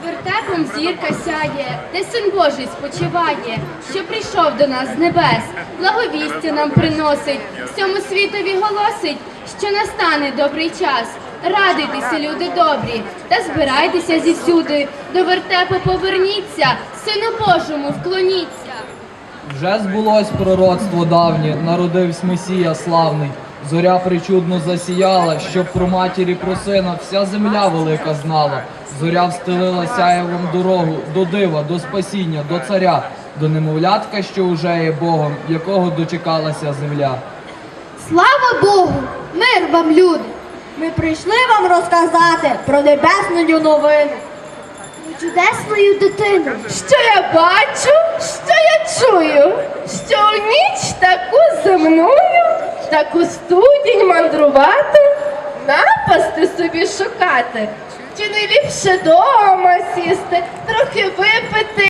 Вертепом зірка сяє, де син Божий спочиває, що прийшов до нас з небес, благовістя нам приносить, всьому світові голосить, що настане добрий час. Радуйтеся, люди добрі, та збирайтеся зісюди, до вертепу поверніться, сину Божому вклоніться. Вже збулось пророцтво давнє, народився Месія славний. Зоря причудно засіяла, щоб про матері про сина вся земля велика знала. Зоря встелила сяєвом дорогу до дива, до спасіння, до царя, до немовлятка, що уже є Богом, якого дочекалася земля. Слава Богу! Мир вам, люди! Ми прийшли вам розказати про небесну новину. Про чудесну дитину. Що я бачу, що я чую, що у ніч таку земною, таку студінь мандрувати, напасти собі шукати, чи не ліпше дома сісти,